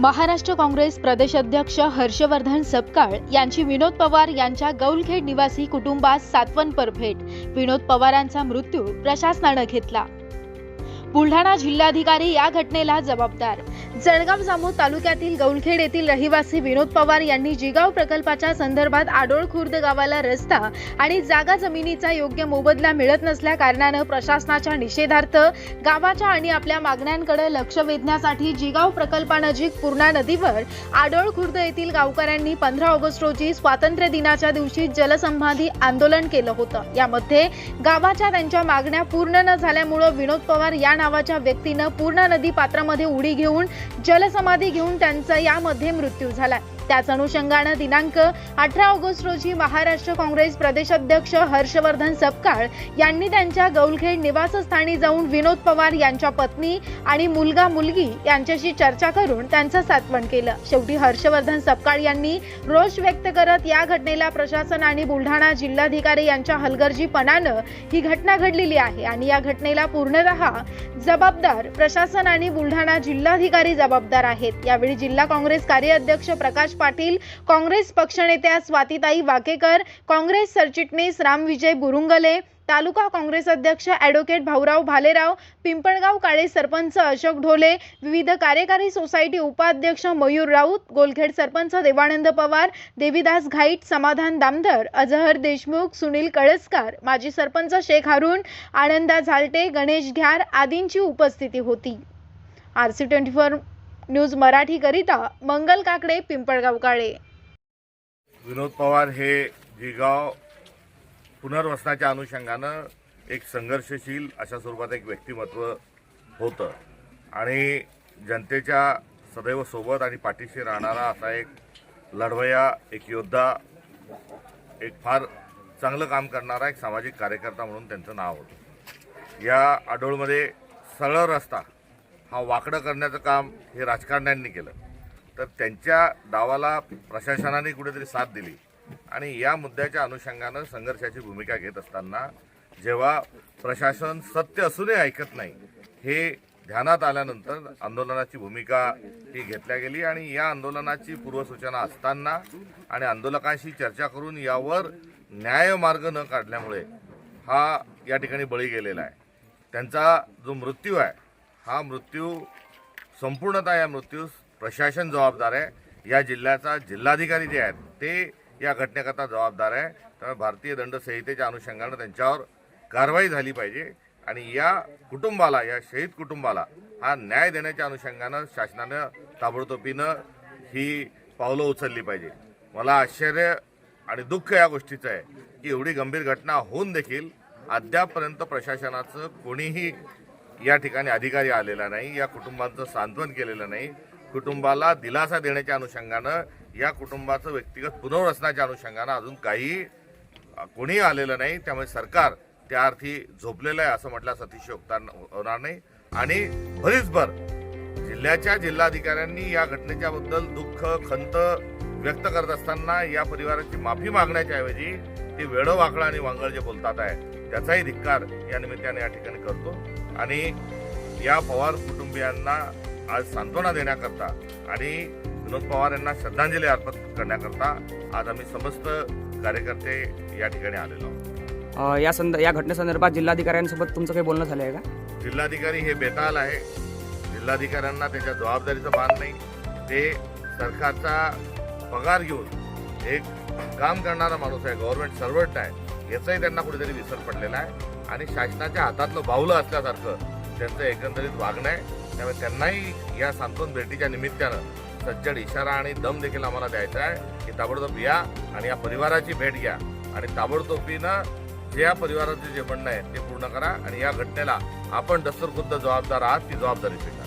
महाराष्ट्र काँग्रेस प्रदेशाध्यक्ष हर्षवर्धन सपकाळ यांची विनोद पवार यांच्या गौलखेड निवासी कुटुंबास सातवनपर भेट. विनोद पवारांचा मृत्यू प्रशासनानं घेतला. बुलढाणा जिल्हाधिकारी या घटनेला जबाबदार. जळगाव जामोद तालुक्यातील गौलखेड येथील रहिवासी विनोद पवार यांनी जिगाव प्रकल्पाच्या संदर्भात आडोळ खुर्द गावाला रस्ता आणि जागा जमिनीचा योग्य मोबदला मिळत नसल्या कारणानं प्रशासनाच्या निषेधार्थ गावाच्या आणि आपल्या मागण्यांकडे लक्ष वेधण्यासाठी जिगाव प्रकल्पानजीक पूर्णा नदीवर आडोळ खुर्द येथील गावकऱ्यांनी पंधरा ऑगस्ट रोजी स्वातंत्र्य दिनाच्या दिवशी जलसंधानी आंदोलन केलं होतं. यामध्ये गावाच्या त्यांच्या मागण्या पूर्ण न झाल्यामुळं विनोद पवार या नावाच्या व्यक्तीनं पूर्णा नदी पात्रामध्ये उडी घेऊन जलसमाधी घेऊन त्यांचा यामध्ये मृत्यू झाला त्याच अनुषंगानं दिनांक अठरा ऑगस्ट रोजी महाराष्ट्र काँग्रेस प्रदेशाध्यक्ष हर्षवर्धन सपकाळ यांनी त्यांच्या गौलखेड निवासस्थानी जाऊन विनोद पवार यांच्या पत्नी आणि मुलगा मुलगी यांच्याशी चर्चा करून त्यांचं सात्वन केलं. शेवटी हर्षवर्धन सपकाळ यांनी रोष व्यक्त करत या घटनेला प्रशासन आणि बुलढाणा जिल्हाधिकारी यांच्या हलगर्जीपणानं ही घटना घडलेली आहे आणि या घटनेला पूर्णतः जबाबदार प्रशासन आणि बुलढाणा जिल्हाधिकारी जबाबदार आहेत. यावेळी जिल्हा काँग्रेस कार्याध्यक्ष प्रकाश पाटील काँग्रेस पक्षनेत्या स्वातीताई वाकेकर काँग्रेस सरचिटणीस रामविजय बुरुंगले तालुका काँग्रेस अध्यक्ष ॲडव्होकेट भाऊराव भालेराव पिंपळगाव काळे सरपंच अशोक ढोले विविध कार्यकारी सोसायटी उपाध्यक्ष मयूर राऊत गोलखेड सरपंच देवानंद पवार देवीदास घाईट समाधान दामधर अजहर देशमुख सुनील कळसकार माजी सरपंच शेख हारून आनंदा झालटे गणेश घ्यार आदींची उपस्थिती होती. R C twenty four news मराठीकरिता Mangal Kakade Pimpalgaon Kale. Vinod Pawar हे जिगाव पुनर्वसनाच्या अनुषंगानं एक संघर्षशील अशा स्वरूपात एक व्यक्तिमत्व होतं. आणि जनतेच्या सदैव सोबत आणि पाठीशी राहणारा असा एक लढवया एक योद्धा एक फार चांगलं काम करणारा एक सामाजिक कार्यकर्ता म्हणून त्यांचं नाव होतं. या आडोळमध्ये सरळ रस्ता हा वाकडं करण्याचं काम हे राजकारण्यांनी केलं. तर त्यांच्या डावाला प्रशासनाने कुठेतरी साथ दिली आणि या मुद्द्याच्या अनुषंगानं संघर्षाची भूमिका घेत असताना जेव्हा प्रशासन सत्य असूनही ऐकत नाही हे ध्यानात आल्यानंतर आंदोलनाची भूमिका ही घेतल्या गेली आणि या आंदोलनाची पूर्वसूचना असताना आणि आंदोलकांशी चर्चा करून यावर न्यायमार्ग न काढल्यामुळे हा या ठिकाणी बळी गेलेला आहे. त्यांचा जो मृत्यू आहे हा मृत्यू संपूर्णतः या मृत्यूस प्रशासन जबाबदार आहे. या जिल्ह्याचा जिल्हाधिकारी जे आहेत ते या घटनेकरता जबाबदार आहे. त्यामुळे भारतीय दंड संहितेच्या अनुषंगानं त्यांच्यावर कारवाई झाली पाहिजे आणि या कुटुंबाला या शहीद कुटुंबाला हा न्याय देण्याच्या अनुषंगानं शासनानं ताबडतोबीनं ही पावलं उचलली पाहिजे. मला आश्चर्य आणि दुःख या गोष्टीचं आहे की एवढी गंभीर घटना होऊन देखील अद्यापपर्यंत प्रशासनाचं कोणीही या ठिकाणी अधिकारी आलेला नाही या कुटुंबाचं सांत्वन केलेलं नाही. कुटुंबाला दिलासा देण्याच्या अनुषंगानं या कुटुंबाचं व्यक्तिगत पुनर्वसनाच्या अनुषंगानं अजून काही अ, कोणीही आलेलं नाही. त्यामुळे सरकार त्या अर्थी झोपलेलं आहे असं म्हटल्यास अतिशयोक्ता होणार नाही. आणि भरीसभर जिल्ह्याच्या जिल्हाधिकाऱ्यांनी या घटनेच्या बद्दल दुःख खंत व्यक्त करत असताना या परिवाराची माफी मागण्याच्या ऐवजी ते वेळं वाकडं आणि वांगळ जे बोलतात आहे त्याचाही धिक्कार या निमित्ताने या ठिकाणी करतो. आणि या पवार कुटुंबियांना आज सांत्वना देण्याकरता आणि विनोद पवार यांना श्रद्धांजली अर्पण करण्याकरता आज आम्ही समस्त कार्यकर्ते या ठिकाणी आलेलो आहोत. या संद या घटनेसंदर्भात जिल्हाधिकाऱ्यांसोबत तुमचं काही बोलणं झालं आहे का? जिल्हाधिकारी हे बेताल आहे. जिल्हाधिकाऱ्यांना त्याच्या जबाबदारीचं भान नाही. ते सरकारचा पगार घेऊन एक काम करणारा माणूस आहे गव्हर्नमेंट सर्वंट आहे. याचाही त्यांना कुठेतरी विसर पडलेला आहे. आणि शासनाच्या हातातलं बाहुलं असल्यासारखं त्यांचं एकंदरीत वागणं आहे. त्यामुळे त्यांनाही या सांत्वन भेटीच्या निमित्तानं सज्जड इशारा आणि दम देखील आम्हाला द्यायचा आहे की ताबडतोब या आणि या परिवाराची भेट घ्या. आणि ताबडतोबीनं जे या परिवाराचे जे म्हणणं आहे ते पूर्ण करा आणि या घटनेला आपण दस्तरखुद्द जबाबदार आहात ती जबाबदारी स्वीकारा.